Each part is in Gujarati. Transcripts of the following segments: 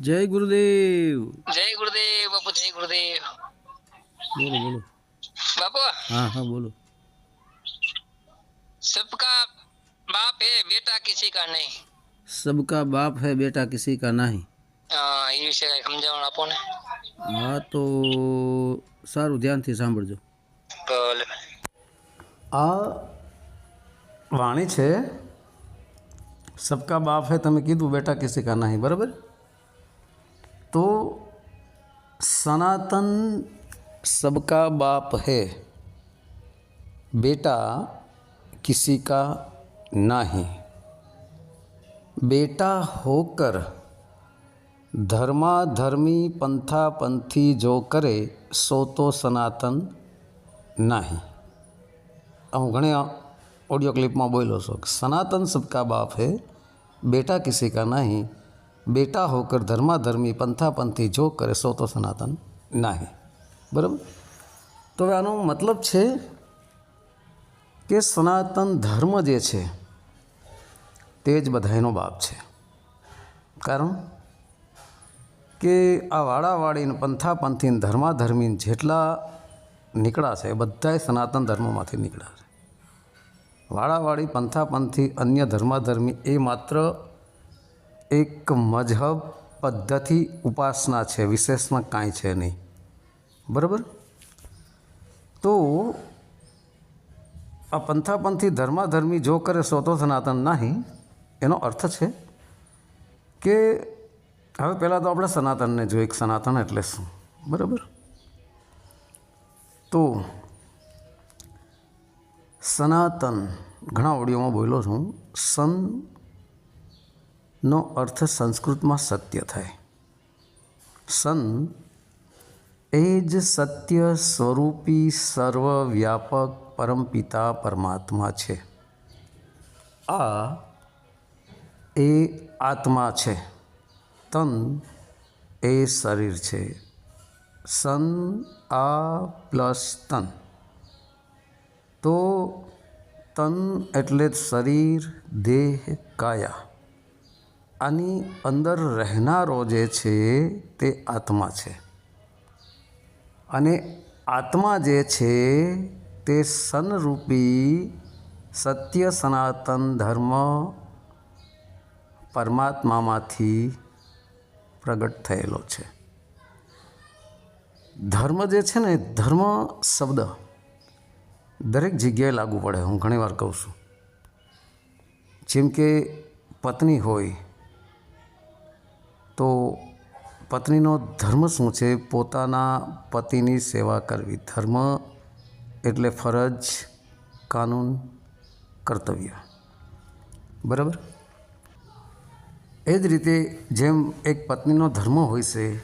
જય ગુરુદેવ જય ગુરુદેવ બાપુ જય ગુરુદેવ બોલો બોલો બાપુ હા હા બોલો सबका बाप है बेटा किसी का नहीं सबका बाप है बेटा किसी का नहीं હા એ વિશે કઈ સમજાવણ આપો ને હા તો સારું ધ્યાનથી સાંભળજો ભલે આ વાણી છે સબકા બાપ હે તમે કીધું બેટા કિસી કા નહીં બરાબર તો સનાતન સબકા બાપ હે बेटा किसी का नहीं बेटा होकर धर्माधर्मी पंथा पंथी जो करे सो तो सनातन नहीं હું ઘણી ઓડિયો ક્લિપમાં બોલ્યો છું કે સનાતન સબકા બાપ હે બેટા કિસી કા નહીં બેટા હોકર ધર્માધર્મી, પંથાપંથી જો કરે સો તો સનાતન. નહીં. બરાબર? તો હવે આનો મતલબ છે કે સનાતન ધર્મ જે છે તે જ બધાયનો બાપ છે. કારણ કે આ વાડાવાડીને પંથાપંથી ધર્માધર્મીને જેટલા નીકળ્યા છે, એ બધાય સનાતન ધર્મમાંથી નીકળ્યા છે. વાડાવાડી, પંથાપંથી અન્ય ધર્માધર્મી એ માત્ર એક મજહબ પદ્ધતિ ઉપાસના છે, વિશેષમાં કાંઈ છે નહીં. બરાબર? તો આ પંથાપંથી ધર્માધર્મી જો કરે સો તો સનાતન નહીં. એનો અર્થ છે કે હવે પહેલાં તો આપણે સનાતનને જોઈએ, એક સનાતન એટલે શું? બરાબર? તો સનાતન, ઘણા ઓડિયોમાં બોલ્યો છું, સન નો અર્થ સંસ્કૃતમાં સત્ય થાય. સન એ જ સત્ય સ્વરૂપી સર્વવ્યાપક પરમપિતા પરમાત્મા છે. આ એ આત્મા છે. તન એ શરીર છે. સન આ પ્લસ તન. તો તન એટલે શરીર, દેહ, કાયા. આની અંદર રહેનારો જે છે તે આત્મા છે. અને આત્મા જે છે તે સનરૂપી સત્ય સનાતન ધર્મ પરમાત્મામાંથી પ્રગટ થયેલો છે. ધર્મ જે છે ને, ધર્મ શબ્દ દરેક જગ્યાએ લાગુ પડે, હું ઘણીવાર કહું છું. જેમ કે પત્ની હોય તો પત્નીનો ધર્મ શું છે? પોતાના પતિની સેવા કરવી. ધર્મ એટલે ફરજ, કાનૂન, કર્તવ્ય. બરાબર? એ જ રીતે જેમ એક પત્નીનો ધર્મ હોય છે,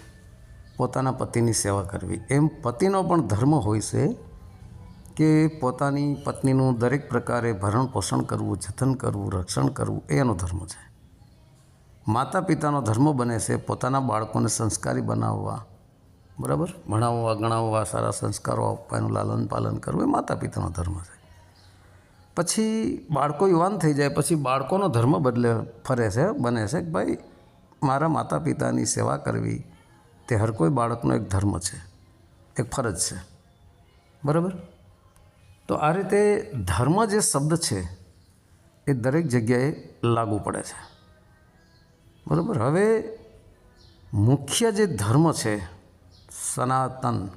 પોતાના પતિની સેવા કરવી. એમ પતિનો પણ ધર્મ હોય છે કે પોતાની પત્નીનું દરેક પ્રકારે ભરણ પોષણ કરવું, જતન કરવું, રક્ષણ કરવું, એનો ધર્મ છે. માતા પિતાનો ધર્મ બને છે, પોતાના બાળકોને સંસ્કારી બનાવવા. બરાબર? ભણાવવા, ગણાવવા, સારા સંસ્કારો આપવા, એનું લાલન પાલન કરવું, એ માતા પિતાનો ધર્મ છે. પછી બાળકો યુવાન થઈ જાય, પછી બાળકોનો ધર્મ બદલે, ફરે છે, બને છે કે ભાઈ, મારા માતા પિતાની સેવા કરવી, તે હર કોઈ બાળકનો એક ધર્મ છે, એક ફરજ છે. બરાબર? તો આ રીતે ધર્મ જે શબ્દ છે, એ દરેક જગ્યાએ લાગુ પડે છે. બરાબર? હવે મુખ્ય જે ધર્મ છે, સનાતન,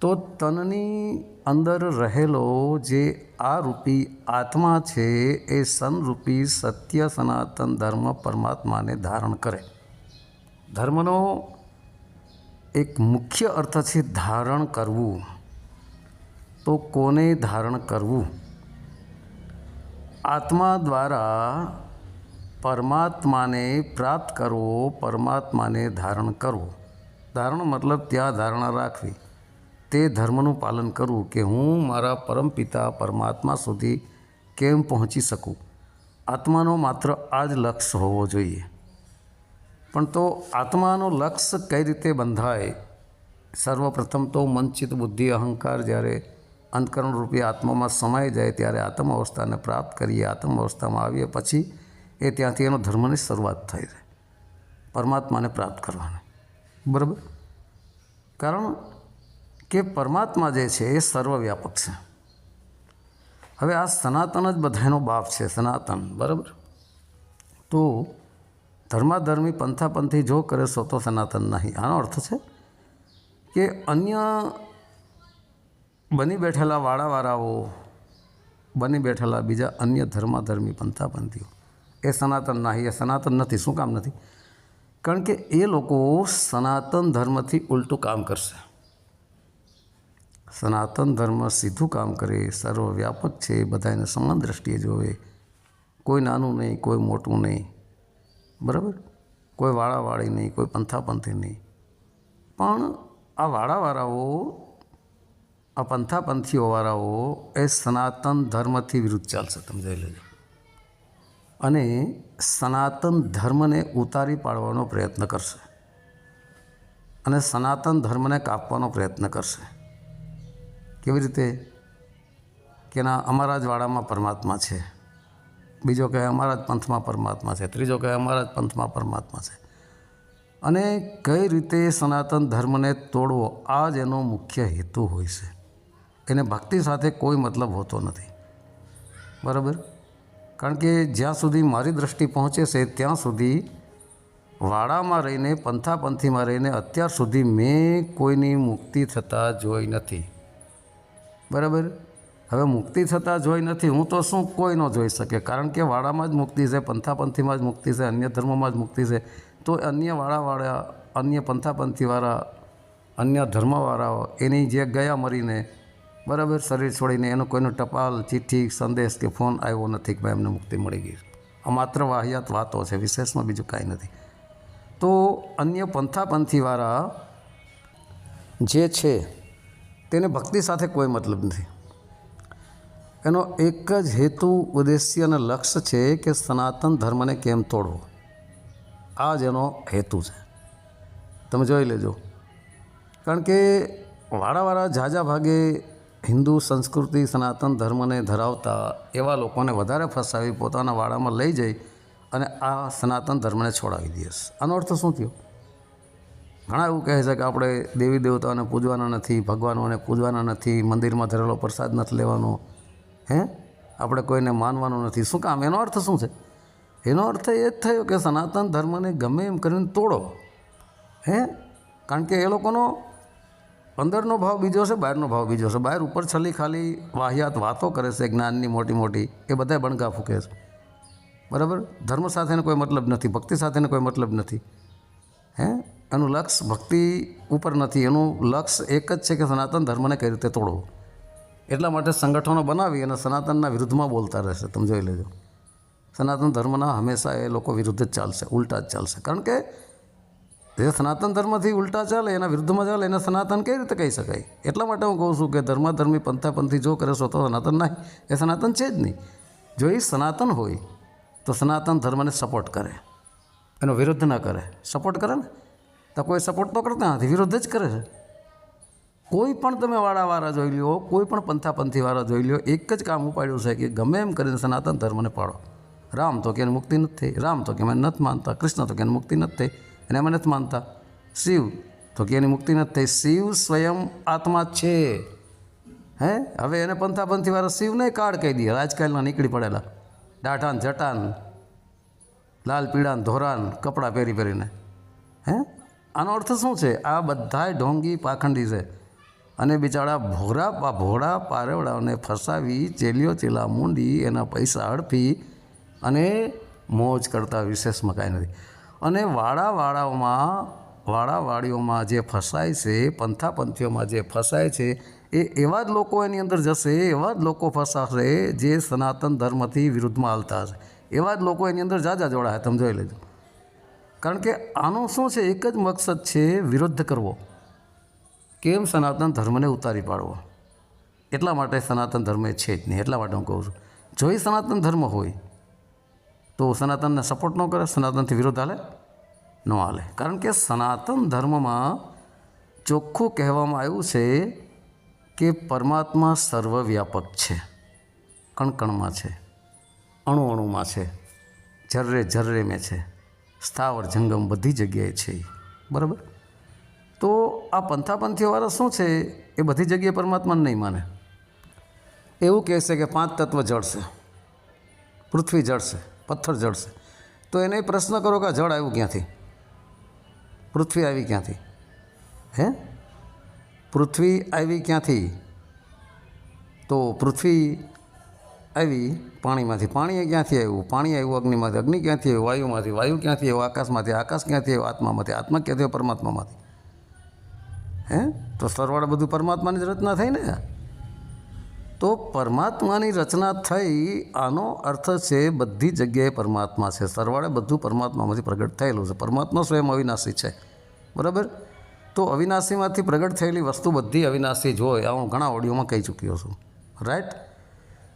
તો તનની અંદર રહેલો જે આ રૂપી આત્મા છે, એ સનરૂપી સત્ય સનાતન ધર્મ પરમાત્માને ધારણ કરે. ધર્મનો એક મુખ્ય અર્થ છે ધારણ કરવું. તો કોને ધારણ કરવું? આત્મા દ્વારા પરમાત્માને પ્રાપ્ત કરવો, પરમાત્માને ધારણ કરવો. ધારણ મતલબ ત્યાં ધારણા રાખવી. તે ધર્મનું પાલન કરવું કે હું મારા પરમપિતા પરમાત્મા સુધી કેમ પહોંચી શકું? આત્માનો માત્ર આ જ લક્ષ્ય હોવો જોઈએ. પણ તો આત્માનો લક્ષ્ય કઈ રીતે બંધાય? સર્વપ્રથમ તો મનચિત બુદ્ધિ, અહંકાર જ્યારે અંતકરણ રૂપી આત્મામાં સમાઈ જાય ત્યારે આત્મ અવસ્થાને પ્રાપ્ત કરીએ, આત્મ અવસ્થામાં આવીએ પછી એ ત્યાંથી એનો ધર્મની શરૂઆત થાય છે પરમાત્માને પ્રાપ્ત કરવાની. બરાબર? કારણ કે પરમાત્મા જે છે એ સર્વવ્યાપક છે. હવે આ સનાતન જ બધાનો બાપ છે, સનાતન. બરાબર? તો ધર્માધર્મી પંથાપંથી જો કરે સો તો સનાતન નહીં. આનો અર્થ છે કે અન્ય બની બેઠેલા વાળાવાળાઓ, બની બેઠેલા બીજા અન્ય ધર્માધર્મી પંથાપંથીઓ એ સનાતન નહીં એ સનાતન નથી, શું કામ નથી? કારણ કે એ લોકો સનાતન ધર્મથી ઉલટું કામ કરશે. સનાતન ધર્મ સીધું કામ કરે, સર્વવ્યાપક છે બધાને સમાન દ્રષ્ટિએ જોવે. કોઈ નાનું નહીં, કોઈ મોટું નહીં. બરાબર? કોઈ વાળાવાળી નહીં, કોઈ પંથાપંથી નહીં. પણ આ વાળાવાળાઓ, આ પંથાપંથીઓવાળાઓ એ સનાતન ધર્મથી વિરુદ્ધ ચાલશે, તમે જોઈ લેજો. અને સનાતન ધર્મને ઉતારી પાડવાનો પ્રયત્ન કરશે. અને સનાતન ધર્મને કાપવાનો પ્રયત્ન કરશે. કેવી રીતે? કે ના, અમારા જ વાડામાં પરમાત્મા છે. બીજો કહે અમારા જ પંથમાં પરમાત્મા છે. ત્રીજો કહે અમારા જ પંથમાં પરમાત્મા છે. અને કઈ રીતે સનાતન ધર્મને તોડવો, આ જ એનો મુખ્ય હેતુ હોય છે. એને ભક્તિ સાથે કોઈ મતલબ હોતો નથી. બરાબર? કારણ કે જ્યાં સુધી મારી દ્રષ્ટિ પહોંચે છે, ત્યાં સુધી વાડામાં રહીને, પંથાપંથીમાં રહીને અત્યાર સુધી મેં કોઈની મુક્તિ થતાં જોઈ નથી. બરાબર? હવે મુક્તિ થતાં જોઈ નથી, હું તો શું કોઈ ન જોઈ શકે? કારણ કે વાડામાં જ મુક્તિ છે, પંથાપંથીમાં જ મુક્તિ છે, અન્ય ધર્મમાં જ મુક્તિ છે. તો અન્ય વાળાવાળા અન્ય પંથાપંથીવાળા, અન્ય ધર્મવાળાઓ એની જે ગયા મરીને બરાબર? શરીર છોડીને એનો કોઈનો ટપાલ, ચિઠ્ઠી, સંદેશ કે ફોન આવ્યો નથી કે ભાઈ એમને મુક્તિ મળી ગઈ. આ માત્ર વાહિયાત વાતો છે, વિશેષમાં બીજું કાંઈ નથી. તો અન્ય પંથાપંથીવાળા જે છે, તેને ભક્તિ સાથે કોઈ મતલબ નથી. એનો એક જ હેતુ, ઉદ્દેશ્ય અને લક્ષ્ય છે કે સનાતન ધર્મને કેમ તોડવો. આ જ એનો હેતુ છે. તમે જોઈ લેજો. કારણ કે વાળાવાળા ઝાઝા ભાગે હિન્દુ સંસ્કૃતિ, સનાતન ધર્મને ધરાવતા એવા લોકોને વધારે ફસાવી પોતાના વાડામાં લઈ જઈ અને આ સનાતન ધર્મને છોડાવી દે છે. આનો અર્થ શું થયો? ઘણા એવું કહે છે કે આપણે દેવી દેવતાઓને પૂજવાના નથી, ભગવાનોને પૂજવાના નથી, મંદિરમાં ધરેલો પ્રસાદ નથી લેવાનો. હે? આપણે કોઈને માનવાનું નથી. શું કામ? એનો અર્થ શું છે? એનો અર્થ એ જ થયો કે સનાતન ધર્મને ગમે એમ કરીને તોડો. હે? કારણ કે એ લોકોનો અંદરનો ભાવ બીજો છે, બહારનો ભાવ બીજો છે. બહાર ઉપર છલી ખાલી વાહિયાત વાતો કરે છે, જ્ઞાનની મોટી મોટી. એ બધા બણગા ફૂકે છે. બરાબર? ધર્મ સાથેનો કોઈ મતલબ નથી, ભક્તિ સાથેનો કોઈ મતલબ નથી. હે? એનું લક્ષ્ય ભક્તિ ઉપર નથી. એનું લક્ષ્ય એક જ છે કે સનાતન ધર્મને કઈ રીતે તોડવો. એટલા માટે સંગઠનો બનાવી અને સનાતનના વિરુદ્ધમાં બોલતા રહેશે. તમે જોઈ લેજો. સનાતન ધર્મના હંમેશા એ લોકો વિરુદ્ધ જ ચાલશે, ઉલટા જ ચાલશે. કારણ કે જે સનાતન ધર્મથી ઉલટા ચાલે, એના વિરુદ્ધમાં ચાલે, એને સનાતન કઈ રીતે કહી શકાય? એટલા માટે હું કહું છું કે ધર્માધર્મી પંથાપંથી જો કરે છો તો સનાતન નહીં, એ સનાતન છે જ નહીં. જો એ સનાતન હોય, તો સનાતન ધર્મને સપોર્ટ કરે. એનો વિરુદ્ધ ના કરે. સપોર્ટ કરે ને? તો કોઈ સપોર્ટ તો કરતા નથી, વિરુદ્ધ જ કરે છે. કોઈ પણ તમે વાળાવાળા જોઈ લો કોઈ પણ પંથાપંથીવાળા જોઈ લો એક જ કામ ઉપાડ્યું છે કે ગમે એમ કરીને સનાતન ધર્મને પાડો. રામ તો કે મુક્તિ નથી થઈ, રામ તો કે મને નથી માનતા, કૃષ્ણ તો કે મુક્તિ નથી થઈ. એને મને નથી માનતા. શિવ. તો કે એની મુક્તિ નથી થઈ. શિવ સ્વયં આત્મા છે. હે? હવે એને પંથાપંથીવાળા વાળા શિવને કાળ કહી દે આજકાલના નીકળી પડેલા. દાઢાન, જટાન, લાલ પીળાન, ધોરાન, કપડાં પહેરી પહેરીને. હે? આનો અર્થ શું છે? આ બધાય ઢોંગી પાખંડી છે. અને બિચારા ભોરા ભોળા પારેવડાઓને ફસાવી, ચેલીઓ, ચેલા, મૂંડી, એના પૈસા હડપી અને મોજ કરતા વિશેષમાં કાંઈ નથી. અને વાડાવાડાઓમાં વાડાવાડીઓમાં જે ફસાય છે, પંથાપંથીઓમાં જે ફસાય છે, એ એવા જ લોકો એની અંદર જશે, એવા જ લોકો ફસાશે જે સનાતન ધર્મથી વિરુદ્ધમાં હાલતા હશે. એવા જ લોકો એની અંદર જાજા જોડાય તમે જોઈ લેજો. કારણ કે આનું શું છે, એક જ મકસદ છે વિરુદ્ધ કરવો. કેમ સનાતન ધર્મને ઉતારી પાડવો? એટલા માટે સનાતન ધર્મ છે જ નહીં, એટલા માટે હું કહું છું. જો એ સનાતન ધર્મ હોય તો સનાતનને સપોર્ટ ન કરે, સનાતનથી વિરોધ હાલે ન હાલે કારણ કે સનાતન ધર્મમાં ચોખ્ખું કહેવામાં આવ્યું છે કે પરમાત્મા સર્વવ્યાપક છે. કણકણમાં છે અણુ અણુમાં છે જર્રે જર્રે મેં છે, સ્થાવર જંગમ બધી જગ્યાએ છે. બરાબર? તો આ પંથાપંથીવાળા શું છે? એ બધી જગ્યાએ પરમાત્માને નહીં માને. એવું કહેશે કે પાંચ તત્વ જળશે પૃથ્વી જળશે પથ્થર જડશે. તો એને પ્રશ્ન કરો કે આ જળ આવ્યું ક્યાંથી? પૃથ્વી આવી ક્યાંથી? હે? પૃથ્વી આવી ક્યાંથી? તો પૃથ્વી આવી પાણીમાંથી. પાણી ક્યાંથી આવ્યું? પાણી આવ્યું અગ્નિમાંથી. અગ્નિ ક્યાંથી આવ્યું? વાયુમાંથી. વાયુ ક્યાંથી આવ્યું? આકાશમાંથી. આકાશ ક્યાંથી આવ્યું? આત્મામાંથી. આત્મા ક્યાંથી આવ્યું? પરમાત્મામાંથી. હે? તો સરવાળે બધું પરમાત્માની જ રચના થઈ ને? તો પરમાત્માની રચના થઈ, આનો અર્થ છે બધી જગ્યાએ પરમાત્મા છે. સરવાળે બધું પરમાત્મામાંથી પ્રગટ થયેલું છે. પરમાત્મા સ્વયં અવિનાશી છે. બરાબર? તો અવિનાશીમાંથી પ્રગટ થયેલી વસ્તુ બધી અવિનાશી જ આ હું ઘણા ઓડિયોમાં કહી ચૂક્યો છું. રાઈટ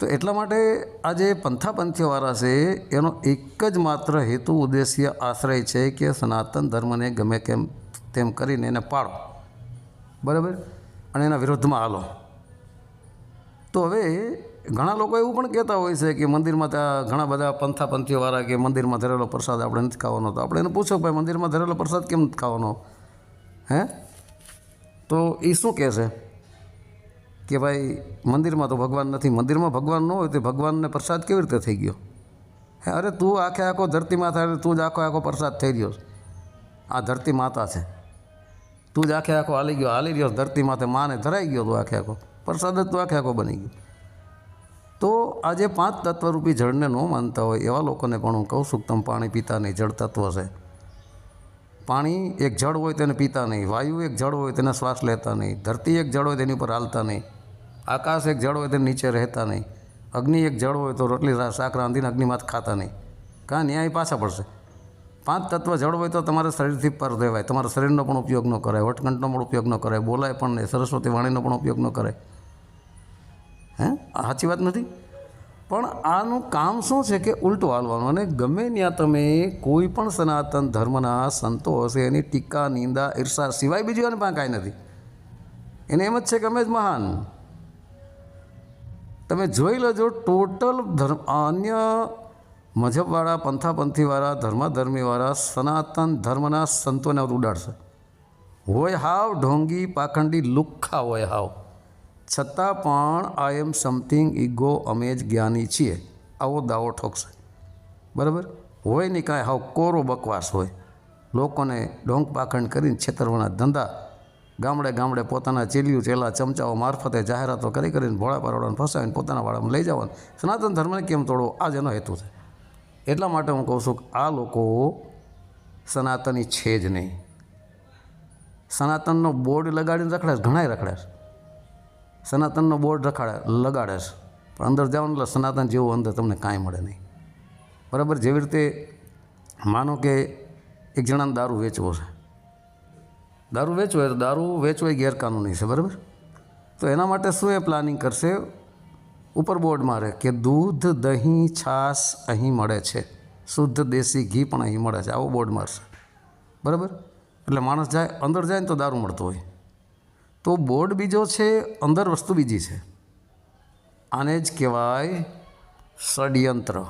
તો એટલા માટે આ જે પંથાપંથીવાળા છે, એનો એક જ માત્ર હેતુ, ઉદ્દેશ્ય, આશ્રય છે કે સનાતન ધર્મને ગમે કેમ તેમ કરીને એને પાળો. બરાબર? અને એના વિરુદ્ધમાં હાલો. તો હવે ઘણા લોકો એવું પણ કહેતા હોય છે કે મંદિરમાં ત્યાં ઘણા બધા પંથાપંથીઓવાળા કે મંદિરમાં ધરેલો પ્રસાદ આપણે નથી ખાવાનો. તો આપણે એને પૂછો ભાઈ, મંદિરમાં ધરેલો પ્રસાદ કેમ નથી ખાવાનો? હે? તો એ શું કહે છે? કે ભાઈ, મંદિરમાં તો ભગવાન નથી. મંદિરમાં ભગવાન ન હોય તો ભગવાનને પ્રસાદ કેવી રીતે થઈ ગયો? હે, અરે તું આખે આખો ધરતી એટલે તું જ આખો આખો પ્રસાદ થઈ રહ્યો આ ધરતી માતા છે. તું જ આખે આખો હાલી ગયો, હાલી રહ્યો ધરતી માથે માને ધરાઈ ગયો તું આખે આખો. પ્રસાદ જ આખે બની ગયો. તો આજે પાંચ તત્વરૂપી જળને ન માનતા હોય એવા લોકોને પણ હું કહું છું તમે પાણી પીતા નહીં, જળ તત્વ છે. પાણી એક જળ હોય તેને પીતા નહીં, વાયુ એક જળ હોય તેને શ્વાસ લેતા નહીં, ધરતી એક જળ હોય તેની ઉપર હાલતા નહીં, આકાશ એક જળ હોય તેને નીચે રહેતા નહીં, અગ્નિ એક જળ હોય તો રોટલી શાક રાંધીને અગ્નિમાં ખાતા નહીં. કાં ન્યાય પાછા પડશે? પાંચ તત્વ જળ હોય તો તમારા શરીરથી પર રહેવાય, તમારા શરીરનો પણ ઉપયોગ ન કરાય વટકંઠનો પણ ઉપયોગ ન કરાય, બોલાય પણ નહીં, સરસ્વતી વાણીનો પણ ઉપયોગ ન કરાય. હે? સાચી વાત નથી. પણ આનું કામ શું છે કે ઉલટું હાલવાનું? અને ગમે ત્યાં તમે કોઈ પણ સનાતન ધર્મના સંતો હશે, એની ટીકા, નિંદા, ઈર્ષા સિવાય બીજું એને પાસે કાંઈ નથી. એને એમ જ છે અમે જ મહાન. તમે જોઈ લેજો, ટોટલ ધર્મ, અન્ય મજહબવાળા, પંથાપંથીવાળા, ધર્માધર્મીવાળા સનાતન ધર્મના સંતોને ઉડાડશે. હોય હાવ ઢોંગી, પાખંડી, લુખ્ખા હોય હાવ. છતાં પણ આઈ એમ સમથિંગ ઈગો અમે જ જ્ઞાની છીએ. આવો દાવો ઠોકશે. બરાબર? હોય નહીં કાંઈ હાવ કોરો બકવાસ હોય. લોકોને ડોંક પાખંડ કરીને છેતરવાના ધંધા. ગામડે ગામડે પોતાના ચીલિયું ચેલા ચમચાઓ મારફતે જાહેરાતો કરી કરીને ભોળા પારોડાને ફસાવીને પોતાના વાળામાં લઈ જવાનું. સનાતન ધર્મને કેમ તોડવો આ જ એનો હેતુ છે. એટલા માટે હું કહું છું કે આ લોકો સનાતની છે જ નહીં. સનાતનનો બોર્ડ લગાડીને રખડે ઘણાય રખડે સનાતનનો બોર્ડ રખાડે, લગાડે છે. પણ અંદર જાઓ એટલે સનાતન જેવું અંદર તમને કાંઈ મળે નહીં. બરાબર? જેવી રીતે માનો કે એક જણાને દારૂ વેચવો છે. દારૂ વેચવો હોય દારૂ વેચવો એ ગેરકાનૂની છે, બરાબર? તો એના માટે શું એ પ્લાનિંગ કરશે? ઉપર બોર્ડ મારે કે દૂધ, દહીં, છાશ અહીં મળે છે. શુદ્ધ દેશી ઘી પણ અહીં મળે છે. આવો બોર્ડ મારશે બરાબર? એટલે માણસ જાય, અંદર જાય ને તો દારૂ મળતો હોય. તો બોર્ડ બીજો છે, અંદર વસ્તુ બીજી છે. આને જ કહેવાય ષડયંત્ર.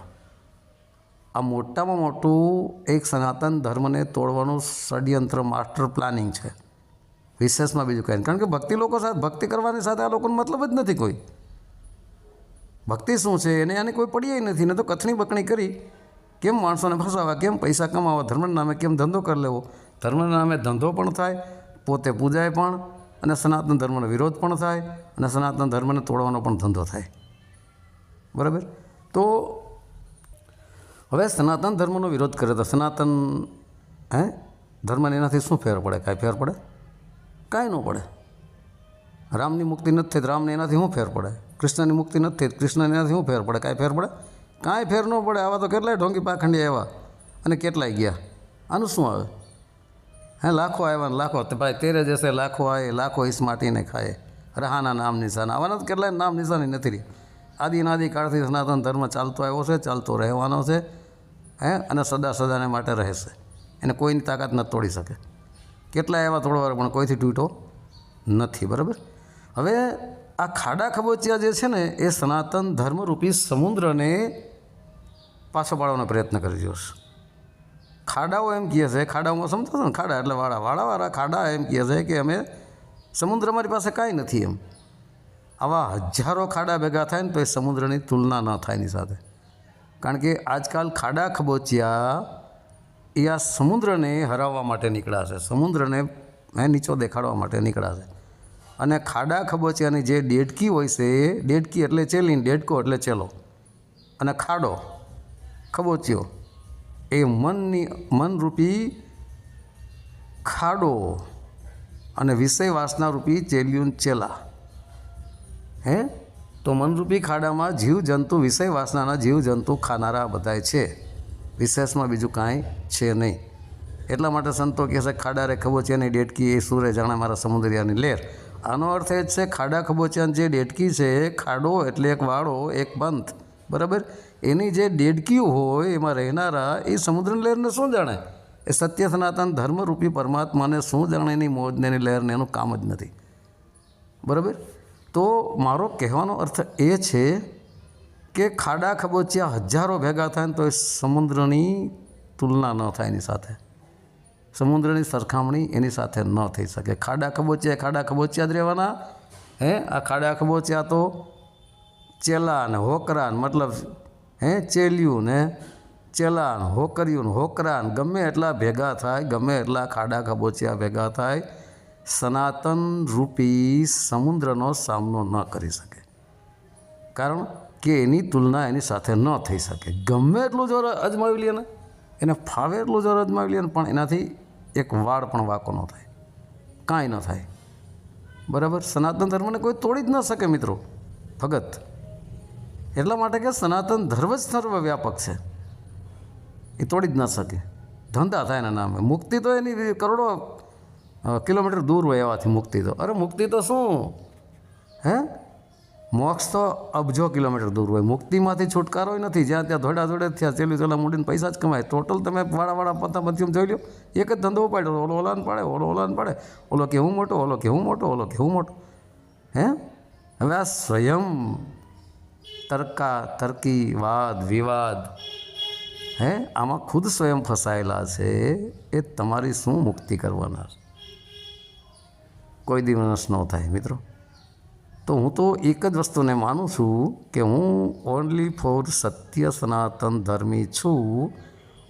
આ મોટામાં મોટું એક સનાતન ધર્મને તોડવાનું ષડયંત્ર માસ્ટર પ્લાનિંગ છે. વિશેષમાં બીજું કંઈ કારણ કે ભક્તિ લોકો સાથે, ભક્તિ કરવાની સાથે આ લોકોનો મતલબ જ નથી કોઈ. ભક્તિ શું છે? એને આને કોઈ પડીએ નથી. ને તો કથણી બકણી કરી, કેમ માણસોને ફસાવા, કેમ પૈસા કમાવા, ધર્મના નામે કેમ ધંધો કરી લેવો? ધર્મના નામે ધંધો પણ થાય, પોતે પૂજાય પણ અને સનાતન ધર્મનો વિરોધ પણ થાય અને સનાતન ધર્મને તોડવાનો પણ ધંધો થાય. બરાબર? તો હવે સનાતન ધર્મનો વિરોધ કરે તો સનાતન, હે? ધર્મને એનાથી શું ફેર પડે? કાંઈ ફેર પડે? કાંઈ ન પડે. રામની મુક્તિ નથી થઈ રામને એનાથી શું ફેર પડે? કૃષ્ણની મુક્તિ નથી થઈ કૃષ્ણને એનાથી શું ફેર પડે? કાંઈ ફેર પડે? કાંઈ ફેર ન પડે. આવા તો કેટલાય ઢોંગી પાખંડી આવ્યા અને કેટલાય ગયા. આનું શું આવે? હે, લાખો આવ્યા ને લાખો. ભાઈ તેરે જશે લાખો આવે લાખો ઈસમાટીને ખાય. રહાના નામ નિશાન. આવાના કેટલાય નામ નિશાની નથી રહી. આદિનાદિ કાળથી સનાતન ધર્મ ચાલતો આવ્યો છે, ચાલતો રહેવાનો છે, હે, અને સદા સદાને માટે રહેશે. એને કોઈની તાકાત નથી તોડી શકે. કેટલા એવા તોડવા પણ કોઈથી તૂટો નથી, બરાબર? હવે આ ખાડા ખબોચિયા જે છે ને, એ સનાતન ધર્મરૂપી સમુદ્રને પાછો પાડવાનો પ્રયત્ન કરી રહ્યો છે. ખાડાઓ એમ કહે છે, ખાડાઓમાં સમજો ને, ખાડા એટલે વાળા વાળાવાળા ખાડા એમ કહે છે કે અમે સમુદ્ર અમારી પાસે કાંઈ નથી એમ. આવા હજારો ખાડા ભેગા થાય ને તો એ સમુદ્રની તુલના ન થાય એની સાથે. કારણ કે આજકાલ ખાડા ખબોચિયા એ આ સમુદ્રને હરાવવા માટે નીકળ્યા છે. સમુદ્રને હે નીચો દેખાડવા માટે નીકળ્યા છે. અને ખાડા ખબોચિયાની જે ડેડકી હોય છે, ડેડકી એટલે ચેલીને ડેડકો એટલે ચેલો. અને ખાડો ખબોચિયો. એ મનની, મનરૂપી ખાડો અને વિષય વાસનારૂપી ચેલિયુન ચેલા. હે? તો મનરૂપી ખાડામાં જીવજંતુ વિષય વાસનાના જીવજંતુ ખાનારા બધાય છે. વિશેષમાં બીજું કાંઈ છે નહીં. એટલા માટે સંતો કહે છે, ખાડા રે ખબોચિયાની ડેટકી, એ સૂરે જાણે મારા સમુદ્રિયાની લેર. આનો અર્થ એ જ છે, ખાડા ખબોચિયાની જે ડેટકી છે, ખાડો એટલે એક વાળો, એક બંધ બરાબર? એની જે ડેડક્યું હોય એમાં રહેનારા એ સમુદ્રની લહેરને શું જાણે? એ સત્ય સનાતન ધર્મરૂપી પરમાત્માને શું જાણે એની મોજને એની લહેરને? એનું કામ જ નથી. બરાબર? તો મારો કહેવાનો અર્થ એ છે કે ખાડા ખબોચિયા હજારો ભેગા થાય ને તો એ સમુદ્રની તુલના ન થાય એની સાથે. સમુદ્રની સરખામણી એની સાથે ન થઈ શકે. ખાડા ખબોચિયા ખાડા ખબોચિયા જ રહેવાના. હે? આ ખાડા ખબોચિયા તો ચેલા ને હોકરા મતલબ હે ચેલિયું ને ચેલાણ હોકરિયું હોકરાન, ગમે એટલા ભેગા થાય, ગમે એટલા ખાડા ખબોચિયા ભેગા થાય, સનાતન રૂપી સમુદ્રનો સામનો ન કરી શકે. કારણ કે એની તુલના એની સાથે ન થઈ શકે. ગમે એટલું જોર અજમાવી લે ને એને ફાવે એટલું જોર અજમાવી લે ને પણ એનાથી એક વાળ પણ વાંકો ન થાય. કાંઈ ન થાય. બરાબર? સનાતન ધર્મને કોઈ તોડી જ ન શકે, મિત્રો. ભગત. એટલા માટે કે સનાતન ધર્મ જ સર્વવ્યાપક છે. એ તોડી જ ન શકે. ધંધા થાય એના નામે. મુક્તિ તો એની કરોડો કિલોમીટર દૂર હોય એવાથી મુક્તિ તો. અરે મુક્તિ તો શું? હે? મોક્ષ તો અબજો કિલોમીટર દૂર હોય. મુક્તિમાંથી છુટકારો નથી. જ્યાં ત્યાં ધોડા ધોડે થયા, ચેલું ચેલા મૂડીને પૈસા જ કમાય. ટોટલ તમે વાળા વાળા પતા મધ્યમ જોઈ લો. એક જ ધંધો ઉપાડ્યો. ઓલો ઓલાને પાડે, ઓલો ઓલાને પાડે. ઓલો કેવું મોટો, ઓલો કેવું મોટો, ઓલો કેવું મોટો. હે? હવે આ સ્વયં તર્કા, તરકી, વાદ, વિવાદ. હે? આમાં ખુદ સ્વયં ફસાયેલા છે એ તમારી શું મુક્તિ કરવાના? કોઈ દિવસ ન થાય, મિત્રો. તો હું તો એક જ વસ્તુને માનું છું કે હું ઓનલી ફોર સત્ય સનાતન ધર્મી છું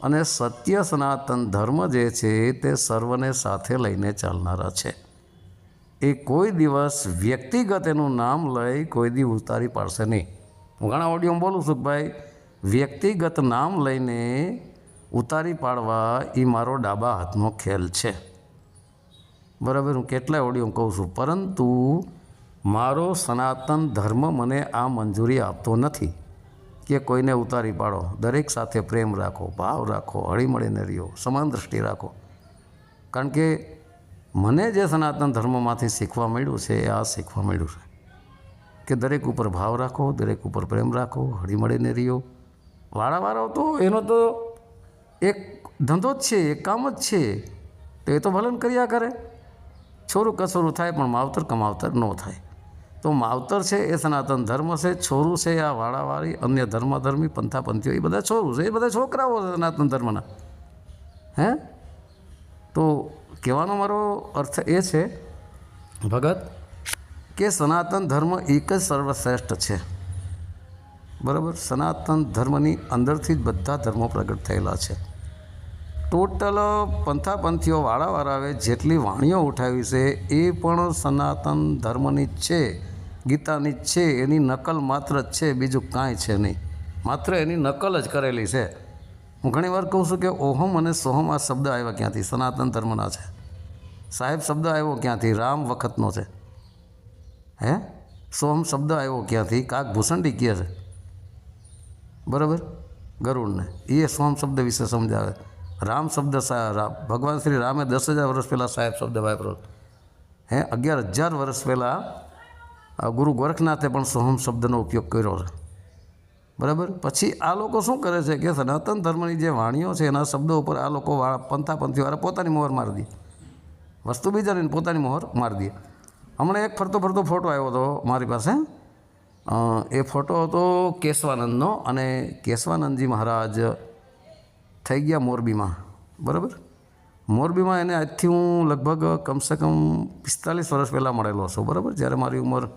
અને સત્ય સનાતન ધર્મ જે છે તે સર્વને સાથે લઈને ચાલનારા છે. એ કોઈ દિવસ વ્યક્તિગત એનું નામ લઈ કોઈ દી ઉતારી પાડશે નહીં. હું ઘણા ઓડિયોમાં બોલું છું કે ભાઈ, વ્યક્તિગત નામ લઈને ઉતારી પાડવા એ મારો ડાબા હાથનો ખેલ છે. બરાબર, હું કેટલાય ઓડિયો કહું છું, પરંતુ મારો સનાતન ધર્મ મને આ મંજૂરી આપતો નથી કે કોઈને ઉતારી પાડો. દરેક સાથે પ્રેમ રાખો, ભાવ રાખો, હળીમળીને રહ્યો, સમાન દ્રષ્ટિ રાખો. કારણ કે મને જે સનાતન ધર્મમાંથી શીખવા મળ્યું છે, એ આ શીખવા મળ્યું છે. કે દરેક ઉપર ભાવ રાખો, દરેક ઉપર પ્રેમ રાખો, હળીમળીને રહ્યો. વાળાવાળો તો એનો તો એક ધંધો જ છે, એક કામ જ છે. તો એ તો ભલન કર્યા કરે. છોરું કસોરું થાય પણ માવતર કમાવતર ન થાય. તો માવતર છે એ સનાતન ધર્મ છે, છોરું છે આ વાળાવાળી, અન્ય ધર્માધર્મી, પંથાપંથીઓ, એ બધા છોરું છે, એ બધા છોકરાઓ સનાતન ધર્મના. હે? તો કહેવાનો મારો અર્થ એ છે, ભગત કે સનાતન ધર્મ એક જ સર્વશ્રેષ્ઠ છે? બરાબર? સનાતન ધર્મની અંદરથી જ બધા ધર્મો પ્રગટ થયેલા છે. ટોટલ પંથાપંથીઓ વાળાવાળાએ જેટલી વાણીઓ ઉઠાવી છે, એ પણ સનાતન ધર્મની જ છે, ગીતાની જ છે, એની નકલ માત્ર જ છે, બીજું કાંઈ છે નહીં. માત્ર એની નકલ જ કરેલી છે. હું ઘણીવાર કહું છું કે ઓહમ અને સોહમ આ શબ્દ આવ્યા ક્યાંથી? સનાતન ધર્મના છે. સાહેબ, શબ્દ આવ્યો ક્યાંથી? રામ વખતનો છે. હે? સોમ શબ્દ આવ્યો ક્યાંથી? કાક ભૂસંડી કહે છે. બરાબર? ગરુડને. એ સોમ શબ્દ વિશે સમજાવે. રામ શબ્દ ભગવાન શ્રી રામે દસ હજાર વર્ષ પહેલાં સાહેબ શબ્દ વાપરો હે? અગિયાર હજાર વર્ષ પહેલાં ગુરુ ગોરખનાથે પણ સોહમ શબ્દનો ઉપયોગ કર્યો છે. બરાબર? પછી આ લોકો શું કરે છે કે સનાતન ધર્મની જે વાણીઓ છે, એના શબ્દો ઉપર આ લોકો વાળા પંથાપંથીવાળા પોતાની મોહર મારી દે. વસ્તુ બીજાની પોતાની મોહર મારી દે. હમણાં એક ફરતો ફરતો ફોટો આવ્યો હતો મારી પાસે. એ ફોટો હતો કેશવાનંદનો અને કેશવાનંદજી મહારાજ થઈ ગયા મોરબીમાં. બરાબર? મોરબીમાં એને આજથી હું લગભગ કમસે કમ પિસ્તાલીસ વર્ષ પહેલાં મળેલો છું. બરાબર? જ્યારે મારી ઉંમર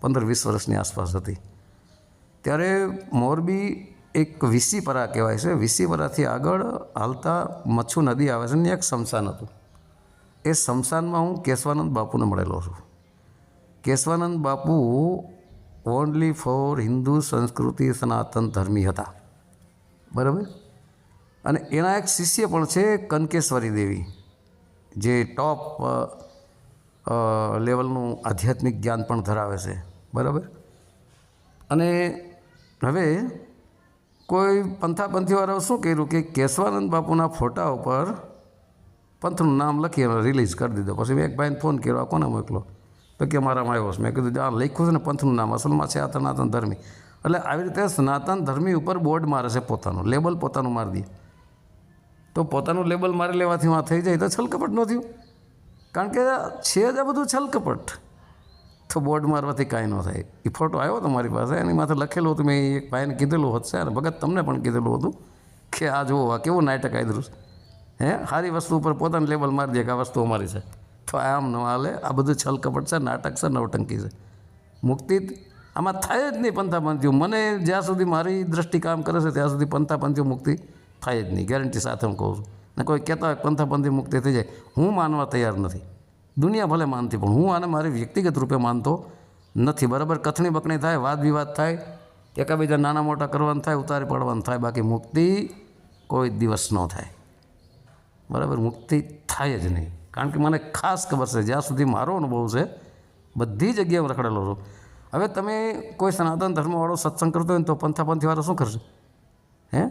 પંદર વીસ વર્ષની આસપાસ હતી. ત્યારે મોરબી એક વિસીપરા કહેવાય છે. વિસીપરાથી આગળ હાલતા મચ્છુ નદી આવે છે ને એક શમશાન હતું. એ શમશાનમાં હું કેશવાનંદ બાપુને મળેલો છું. કેશવાનંદ બાપુ ઓનલી ફોર હિન્દુ સંસ્કૃતિ સનાતન ધર્મી હતા. બરાબર? અને એના એક શિષ્ય પણ છે કનકેશ્વરી દેવી, જે ટોપ લેવલનું આધ્યાત્મિક જ્ઞાન પણ ધરાવે છે. બરાબર? અને હવે કોઈ પંથાપંથીવાળાઓ શું કર્યું કે કેશવાનંદ બાપુના ફોટા ઉપર પંથનું નામ લખી અને રિલીઝ કરી દીધો. પછી મેં એક ભાઈને ફોન કર્યો, આ કોને મોકલો? તો કે મારામાં આવ્યો છે. મેં કીધું, આ લખ્યું છે ને પંથનું નામ, અસલમાં છે આ સનાતન ધર્મી. એટલે આવી રીતે સનાતન ધર્મી ઉપર બોર્ડ મારે છે પોતાનું, લેબલ પોતાનું મારી દે. તો પોતાનું લેબલ મારી લેવાથી વાં થઈ જાય તો છલકપટ ન થયું. કારણ કે છે જ આ બધું છલકપટ. તો બોર્ડ મારવાથી કાંઈ ન થાય. એ ફોટો આવ્યો તમારી મારી પાસે, એની માથે લખેલું હતું, મેં એક ભાઈને કીધેલું હશે અને ભગત તમને પણ કીધેલું હતું કે આ જુઓ, આ કેવું નાટક આદરું છે. હે? સારી વસ્તુ ઉપર પોતાનું લેબલ મારી દે કે આ વસ્તુ અમારી છે. તો આમ ન હાલે. આ બધું છલકપટ છે, નાટક છે, નવટંકી છે. મુક્તિ આમાં થાય જ નહીં પંથાપંથીઓ. મને જ્યાં સુધી મારી દ્રષ્ટિ કામ કરે છે, ત્યાં સુધી પંથાપંથીઓ મુક્તિ થાય જ નહીં. ગેરંટી સાથે હું કહું છું. ને કોઈ કહેતા હોય પંથાપંથી મુક્તિ થઈ જાય. હું માનવા તૈયાર નથી. દુનિયા ભલે માનતી, પણ હું આને મારી વ્યક્તિગત રૂપે માનતો નથી. બરાબર, કથણી બકણી થાય, વાદ વિવાદ થાય, એકાબીજા નાના મોટા કરવાનું થાય, ઉતારી પાડવાનું થાય. બાકી મુક્તિ કોઈ દિવસ ન થાય. બરાબર, મુક્તિ થાય જ નહીં. કારણ કે મને ખાસ ખબર છે, જ્યાં સુધી મારો અનુભવ છે, બધી જગ્યાએ રખડેલો છું. હવે તમે કોઈ સનાતન ધર્મવાળો સત્સંગ કરતો હોય તો પંથાપંથીવાળો શું કરશે? હે?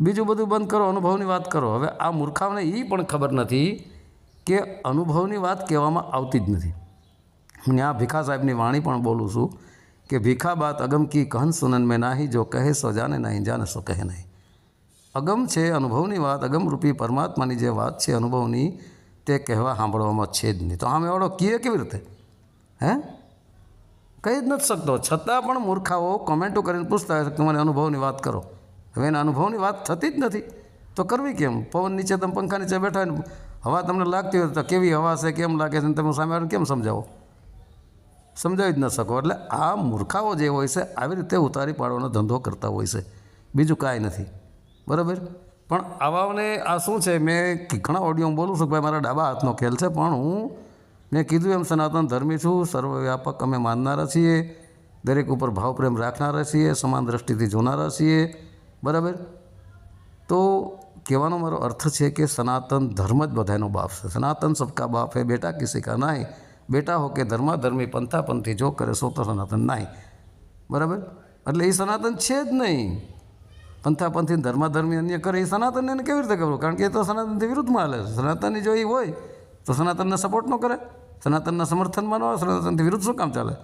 બીજું બધું બંધ કરો, અનુભવની વાત કરો. હવે આ મૂર્ખાઓને એ પણ ખબર નથી કે અનુભવની વાત કહેવામાં આવતી જ નથી. હું આ ભીખા સાહેબની વાણી પણ બોલું છું કે ભીખા બાત અગમ કી કહન સુનન મેં નાહી, જો કહે સો જાને નહીં, જાને સો કહે નહીં. અગમ છે અનુભવની વાત અગમરૂપી પરમાત્માની જે વાત છે, અનુભવની તે કહેવા સાંભળવામાં છે જ નહીં. તો આમ એવડો કીએ કેવી રીતે? હે? કહી જ નથી શકતો. છતાં પણ મૂર્ખાઓ કમેન્ટો કરીને પૂછતા હોય કે મને અનુભવની વાત કરો. હવે એના અનુભવની વાત થતી જ નથી. તો કરવી કેમ? પવન નીચે તમે પંખા નીચે બેઠા હોય ને, હવા તમને લાગતી હોય તો કેવી હવા છે, કેમ લાગે છે તમે સામે કેમ સમજાવો? સમજાવી જ ન શકો. એટલે આ મૂર્ખાઓ જે હોય છે, આવી રીતે ઉતારી પાડવાનો ધંધો કરતા હોય છે. બીજું કાંઈ નથી. બરાબર? પણ આવાને આ શું છે? મેં ઘણા ઓડિયોમાં બોલું છું ભાઈ મારા ડાબા હાથનો ખેલ છે, પણ હું મેં કીધું એમ સનાતન ધર્મી છું, સર્વવ્યાપક અમે માનનારા છીએ, દરેક ઉપર ભાવ પ્રેમ રાખનારા છીએ, સમાન દ્રષ્ટિથી જોનારા છીએ, બરાબર? તો કહેવાનો મારો અર્થ છે કે સનાતન ધર્મ જ બધાનો બાપ છે. સનાતન સબકા બાપ હે, બેટા કિસી કા નાય બેટા હો કે ધર્માધર્મી પંથાપંથી જો કરે સો તો સનાતન નાય બરાબર? એટલે એ સનાતન છે જ નહીં. પંથાપંથી ધર્માધર્મી અન્ય કરે, એ સનાતનને એને કેવી રીતે કરવું કારણ કે એ તો સનાતનથી વિરુદ્ધમાં હાલે છે. સનાતનની જો એ હોય, તો સનાતનને સપોર્ટ ન કરે. સનાતનના સમર્થનમાં ન આવે, સનાતનથી વિરુદ્ધ શું કામ ચાલે?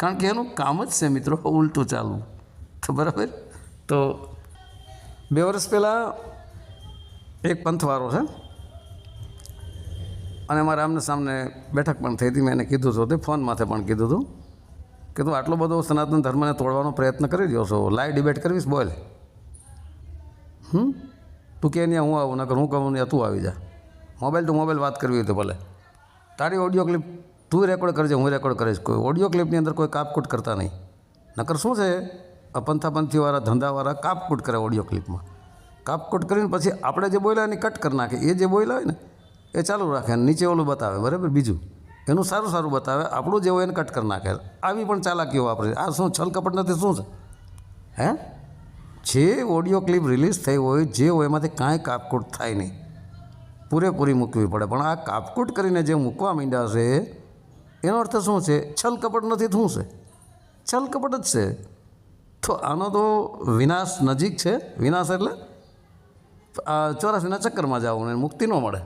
કારણ કે એનું કામ જ છે મિત્રો, ઉલટું ચાલવું. તો બરાબર? તો બે વર્ષ પહેલાં એક પંથવારો છે, અને મારા આમને સામને બેઠક પણ થઈ હતી, મેં એને કીધું હતું, તે ફોન માથે પણ કીધું હતું, કે તું આટલો બધો સનાતન ધર્મને તોડવાનો પ્રયત્ન કરી રહ્યો છો લાઈવ ડિબેટ કરવીશ, બોલ. હમ? તું કે નહીં, હું આવું, નકર હું કહું નહીં, તું આવી જા. મોબાઈલ ટુ મોબાઈલ વાત કરવી હોય તો ભલે. તારી ઓડિયો ક્લિપ તું રેકોર્ડ કરજે, હું રેકોર્ડ કરીશ. કોઈ ઓડિયો ક્લિપની અંદર કોઈ કાપકૂટ કરતા નહીં. નકર શું છે? પંથાપંથીવાળા, ધંધાવાળા કાપકૂટ કરે ઓડિયો ક્લિપમાં કાપકૂટ કરીને પછી આપણે જે બોલ્યા એની કટ કરી નાખે. એ જે બોલ્યા હોય ને, એ ચાલુ રાખે અને નીચે ઓલું બતાવે, બરાબર? બીજું. એનું સારું સારું બતાવે. આપણું જે હોય એને કટ કરી નાખે. આવી પણ ચાલાકીઓ વાપરે આ શું, છલકપટ નથી? શું છે? હે? જે ઓડિયો ક્લિપ રિલીઝ થઈ હોય, જે હોય એમાંથી કાંઈ કાપકૂટ થાય નહીં. પૂરેપૂરી મૂકવી પડે. પણ આ કાપકૂટ કરીને જે મૂકવા માંડ્યા છે, એનો અર્થ શું છે? છલકપટ નથી શું છે? છલકપટ જ છે. તો આનો તો વિનાશ નજીક છે. વિનાશ એટલે? આ ચોરાસીના ચક્કરમાં જવું ને મુક્તિ ન મળે.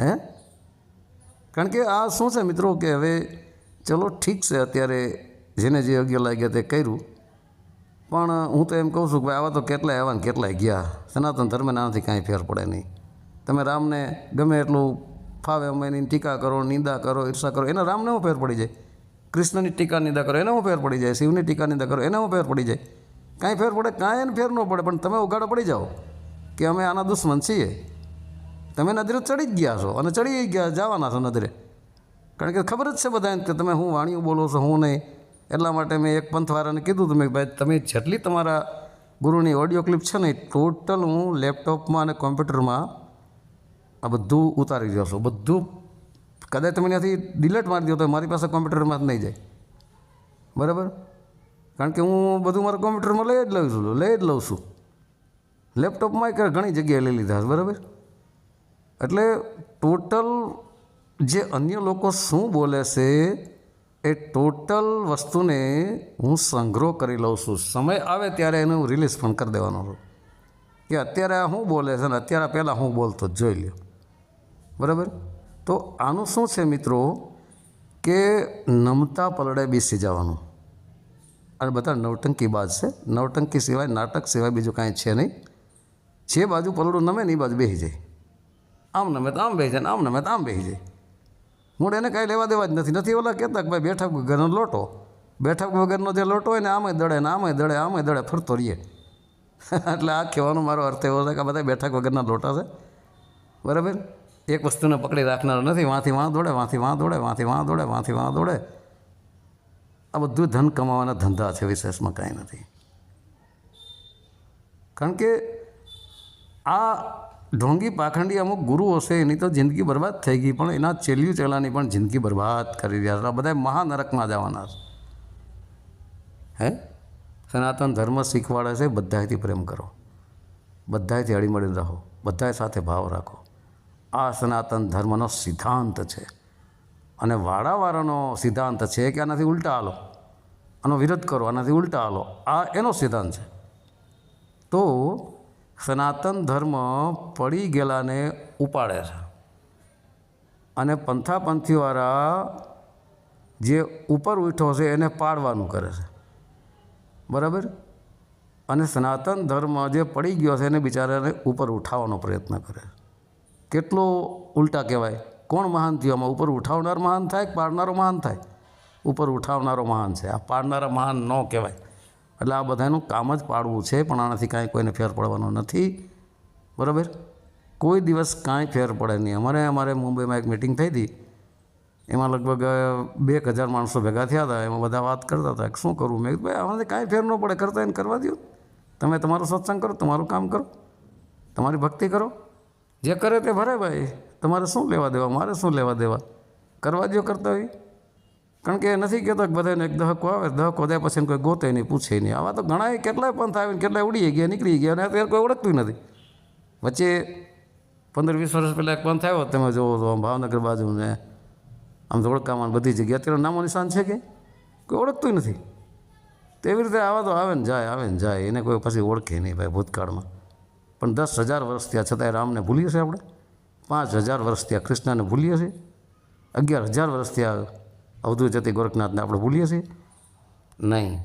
હે? કારણ કે આ શું છે મિત્રો કે હવે, ચલો ઠીક છે, અત્યારે જેને જે યોગ્ય લાગ્યા તે કર્યું. પણ હું તો એમ કહું છું કે ભાઈ આવા તો કેટલાય આવ્યા ને કેટલાય ગયા. સનાતન ધર્મને આનાથી કાંઈ ફેર પડે નહીં. તમે રામને ગમે એટલું ફાવે અમે એની ટીકા કરો, નિંદા કરો, ઈર્ષા કરો, એના રામને હું ફેર પડી જાય. કૃષ્ણની ટીકા નિંદા કરો એને હું ફેર પડી જાય. શિવની ટીકા નિંદા કરો એને હું ફેર પડી જાય. કાંઈ ફેર પડે, કાંઈ એને ફેર ન પડે, પણ તમે ઉગાડો પડી જાઓ કે અમે આના દુશ્મન છીએ. તમે નદીરે ચડી જ ગયા છો અને ચડી ગયા જવાના છો નદીરે. કારણ કે ખબર જ છે બધાને કે તમે હું વાણીઓ બોલો છો, હું નહીં. એટલા માટે મેં એક પંથવાળાને કીધું તમે કે ભાઈ, તમે જેટલી તમારા ગુરુની ઓડિયો ક્લિપ છે ને ટોટલ હું લેપટોપમાં અને કોમ્પ્યુટરમાં આ બધું ઉતારી રહ્યો છું. બધું કદાચ તમે ત્યાંથી ડિલેટ મારી દો તો મારી પાસે કોમ્પ્યુટરમાં જ નહીં જાય. બરાબર? કારણ કે હું બધું મારા કોમ્પ્યુટરમાં લઈ જ લઉં છું, લઈ જ લઉં છું. લેપટોપમાં ઘણી જગ્યાએ લઈ લીધા બરાબર? એટલે ટોટલ જે અન્ય લોકો શું બોલે છે એ ટોટલ વસ્તુને હું સંગ્રહ કરી લઉં છું. સમય આવે ત્યારે એને હું રિલીઝ પણ કરી દેવાનો છું. કે અત્યારે આ શું બોલે છે ને અત્યારે પહેલાં હું બોલતો જોઈ લ્યો. બરાબર? તો આનું શું છે મિત્રો? કે નમતા પલડે બેસી જવાનું. અને બધા નવટંકી બાજ છે. નવટંકી સિવાય નાટક સિવાય બીજું કાંઈ છે નહીં. જે બાજુ પલડું નમે ને એ બાજુ બેસી જાય. આમ નમે તો આમ બેસી જાય આમ નમે તો આમ બેસી જાય. મૂળ એને કાંઈ લેવા દેવા જ નથી. નથી ઓલા કહેતા કે ભાઈ બેઠક વગરનો લોટો. બેઠક વગરનો જે લોટો હોય ને આમે દળે ને આમે દળે આમે દળે, ફરતો રહીએ. એટલે આ કહેવાનો મારો અર્થ એવો છે કે બધા બેઠક વગરના લોટા છે. બરાબર? એક વસ્તુને પકડી રાખનાર નથી. વાંથી વાં દોડે, વાંથી વાં દોડે, વાંથી વાં દોડે, વાંથી વાં દોડે. આ બધું ધન કમાવાના ધંધા છે, વિશેષમાં કાંઈ નથી. કારણ કે આ ઢોંગી પાખંડી અમુક ગુરુ હશે, એની તો જિંદગી બરબાદ થઈ ગઈ, પણ એના ચેલિયું ચેલાની પણ જિંદગી બરબાદ કરી રહ્યા આ બધા મહાનરકમાં જવાના છે. હે? સનાતન ધર્મ શીખવાડે છે, બધાયથી પ્રેમ કરો. બધાયથી હળીમળીને રહો. બધાય સાથે ભાવ રાખો. આ સનાતન ધર્મનો સિદ્ધાંત છે. અને વાડાવાળાનો સિદ્ધાંત છે કે આનાથી ઉલટા હાલો. આનો વિરોધ કરો, આનાથી ઉલટા હાલો. આ એનો સિદ્ધાંત છે. તો સનાતન ધર્મ પડી ગયેલાને ઉપાડે છે. અને પંથાપંથીવાળા જે ઉપર ઉઠો છે એને પાડવાનું કરે છે. બરાબર? અને સનાતન ધર્મ જે પડી ગયો છે એને બિચારાને ઉપર ઉઠાવવાનો પ્રયત્ન કરે કેટલો ઉલટા કહેવાય? કોણ મહાન થયો? આમાં ઉપર ઉઠાવનાર મહાન થાય પાડનારો મહાન થાય? ઉપર ઉઠાવનારો મહાન છે. આ પાડનારા મહાન ન કહેવાય. એટલે આ બધાનું કામ જ પાડવું છે, પણ આનાથી કાંઈ કોઈને ફેર પડવાનો નથી. બરાબર? કોઈ દિવસ કાંઈ ફેર પડે નહીં. અમારે અમારે મુંબઈમાં એક મિટિંગ થઈ હતી. એમાં લગભગ બે હજાર માણસો ભેગા થયા હતા. એમાં બધા વાત કરતા હતા કે શું કરવું મેં ભાઈ, આમાંથી કાંઈ ફેર ન પડે. કરતા એને કરવા દો તમે તમારો સત્સંગ કરો, તમારું કામ કરો. તમારી ભક્તિ કરો. જે કરે તે ભરે ભાઈ. તમારે શું લેવા દેવા? મારે શું લેવા દેવા? કરવા દો કરતા હોય. કારણ કે નથી કહેતો કે બધાને એક દહકો આવે, દહકો દે પછી કોઈ ગોતે નહીં, પૂછે નહીં. આવા તો ઘણા કેટલાય પંથ આવીને કેટલાય ઉડી ગયા, નીકળી ગયા અને અત્યારે કોઈ ઓળખતું નથી. વચ્ચે પંદર, વીસ વર્ષ પહેલાં એક પંથ આવ્યો, તમે જોવો તો આમ ભાવનગર બાજુ ને આમ ધોળકામાં બધી જગ્યાએ. અત્યારે નામો નિશાન છે કે? કોઈ ઓળખતું નથી. તેવી રીતે આવા તો આવે ને જાય, આવે ને જાય, એને કોઈ પછી ઓળખે નહીં ભાઈ ભૂતકાળમાં. પણ દસ હજાર વર્ષ ત્યાં છતાંય રામને ભૂલીએ છીએ આપણે. પાંચ હજાર વર્ષ ત્યાં કૃષ્ણને ભૂલીએ છીએ. અગિયાર હજાર વર્ષ થયા અવધૂત જતી ગોરખનાથને આપણે ભૂલીએ છીએ? નહીં.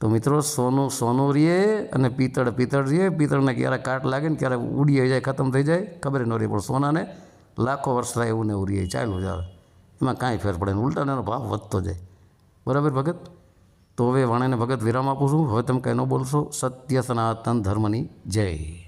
તો મિત્રો, સોનું સોનું રીએ અને પિત્તળ પિત્તળ રીએ. પિત્તળને ક્યારે કાટ લાગે ને ક્યારે ઉડી જાય, ખતમ થઈ જાય. ખબર ન રહી, પણ સોનાને લાખો વર્ષ થાય એવું ને એવું રીએ. ચાલ્યું જ એમાં કાંઈ ફેર પડે ઉલટાનો એનો ભાવ વધતો જાય. બરાબર, ભગત? તો હવે વાણેને ભગત વિરામ આપું છું. હવે તમે કંઈ ન બોલશો. સત્ય સનાતન ધર્મની જય.